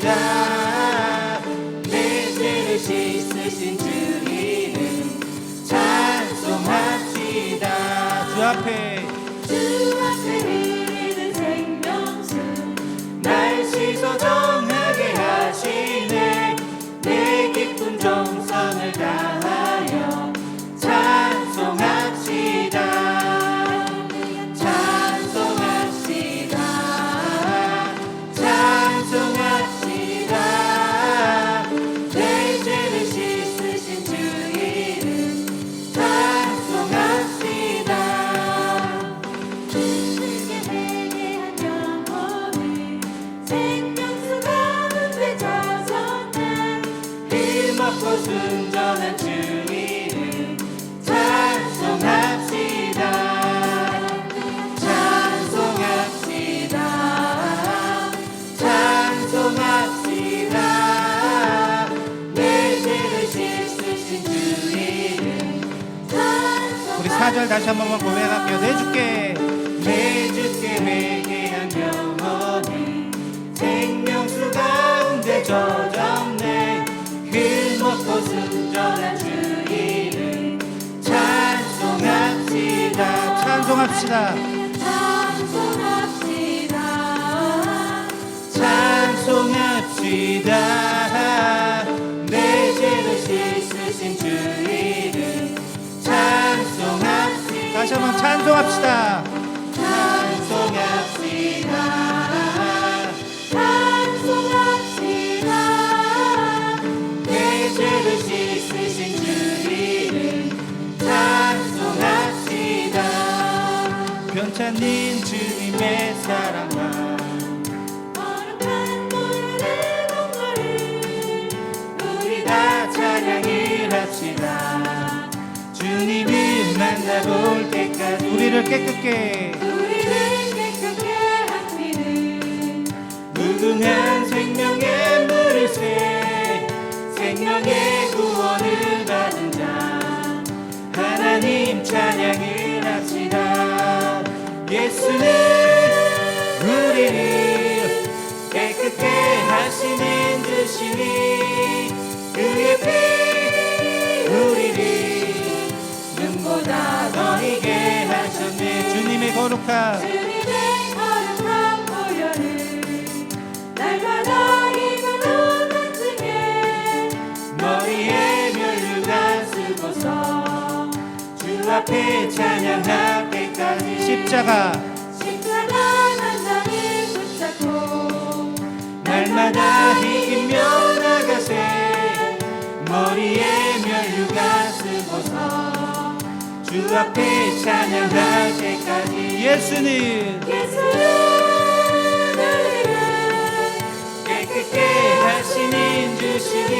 down. 다시 한 번만 고백할게요. 내 주께 내 주께 회개한 영혼이 생명수 가운데 젖었네 흠없고 순전한 주 이름 찬송합시다 찬송합시다. 찬송합시다 찬송합시다. 찬송합시다. 찬송합시다. 내 죄를 씻으신 주 이름 찬송합시다. 변찬님 주님의 사랑 때까지 우리를 깨끗게 무궁한 생명의 물을 새 생명의 구원을 받은 자 하나님 찬양을 합시다. 예수는 우리를 깨끗게 하시는 주시니 그의 피 우리를 하셨네 주님의 거룩한 주님의 거룩한 보혈을 날마다 입으로 만지게 머리에 멸류관 쓰고서 주 앞에 찬양할 때까지. 십자가. 십자가 난장을 붙잡고 날마다 이 주 앞에 찬양할 때까지. 예수는 예수는 우리를 깨끗게 하시는 주시니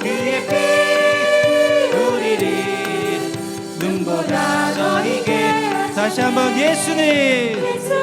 그의 피 우리를 눈보다 더 이게 다시 한번 예수는 예수는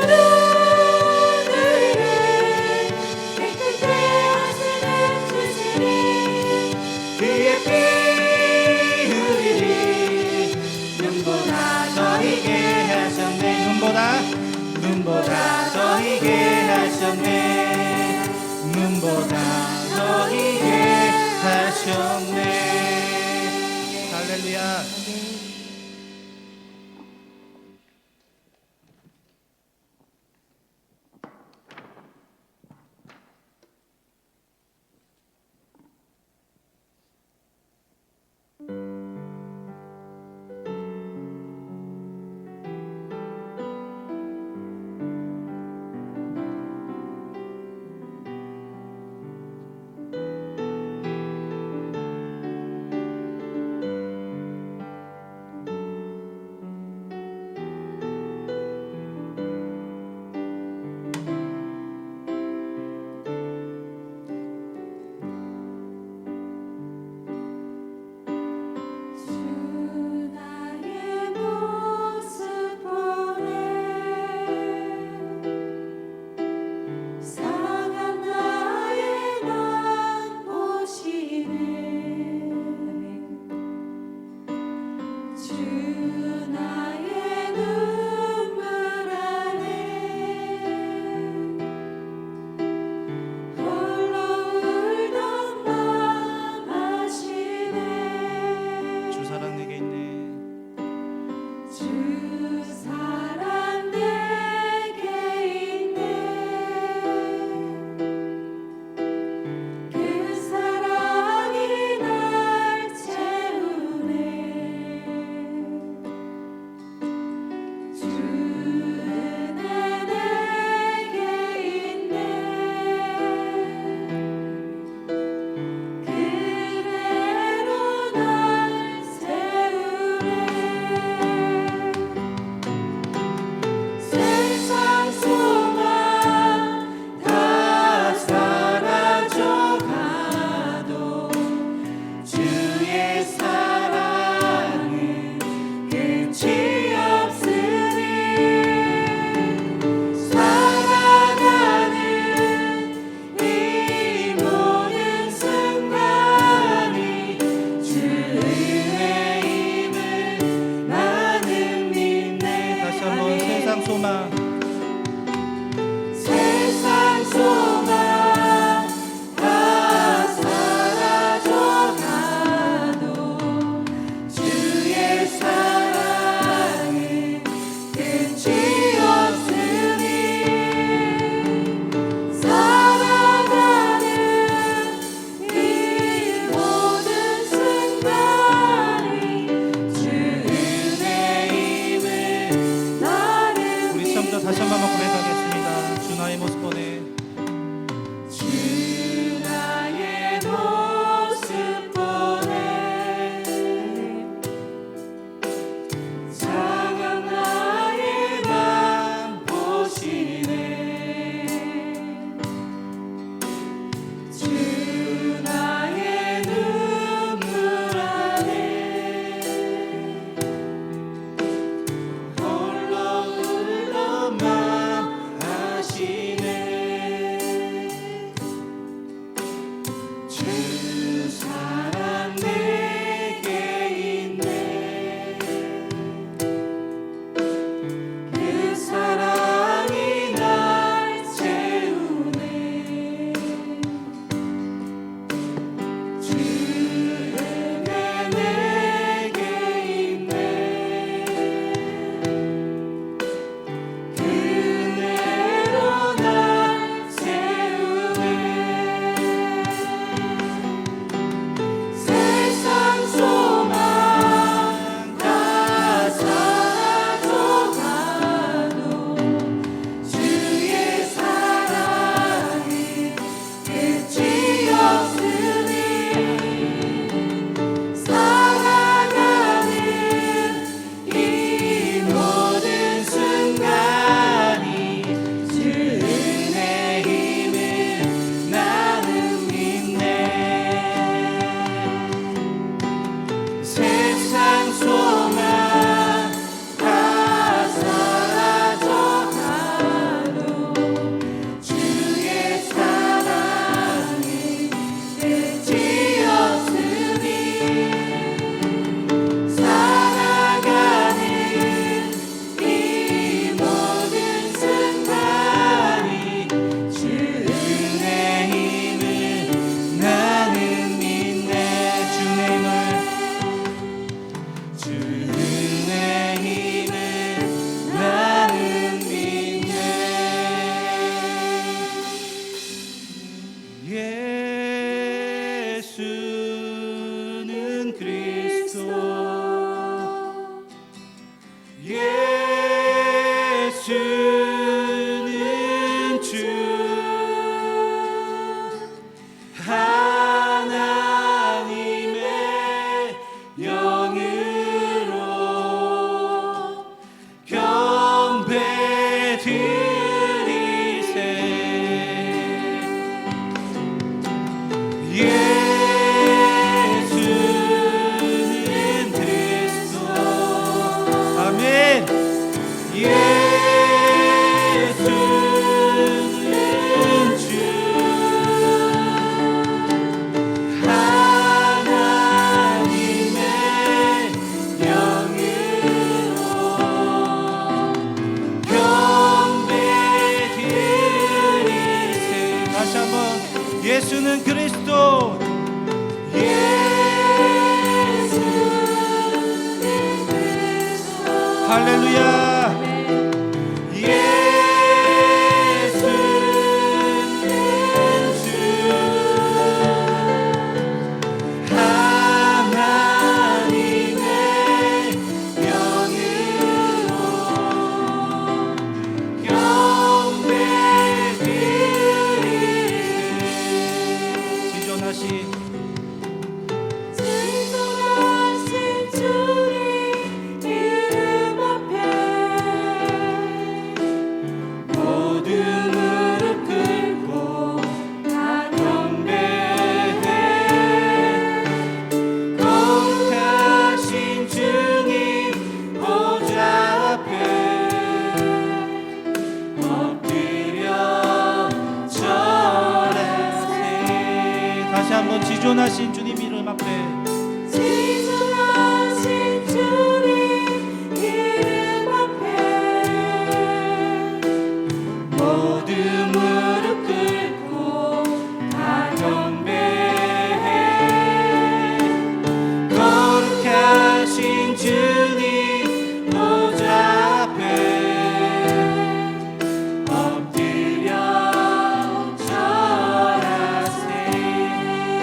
의존하신 주님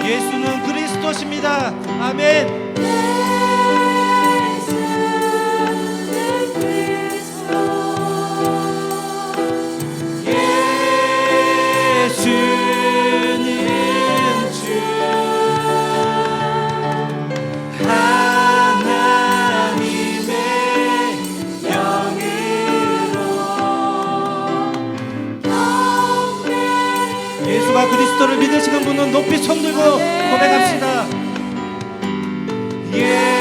예수는 그리스도십니다. 아멘. 되시는 분은 높이 손 들고 고백합시다. 예.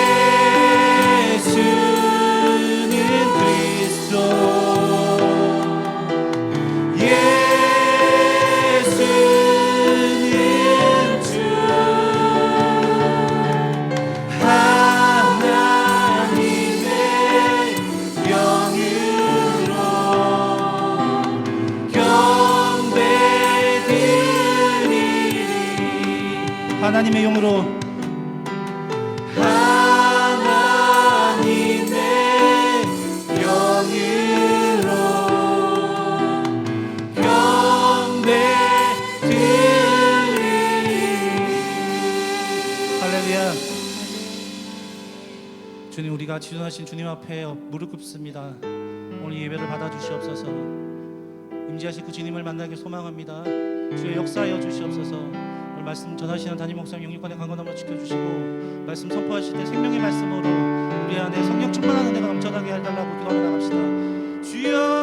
우리가 지존하신 주님 앞에 무릎 꿇습니다. 오늘 예배를 받아 주시옵소서. 임재하실 그 주님을 만나길 소망합니다. 주의 역사하여 주시옵소서. 오늘 말씀 전하시는 담임 목사님 영육관의 강건함으로 지켜주시고 말씀 선포하실 때 생명의 말씀으로 우리 안에 성령 충만한 은혜가 넘쳐나게 해달라고 기도하며 나갑시다. 주여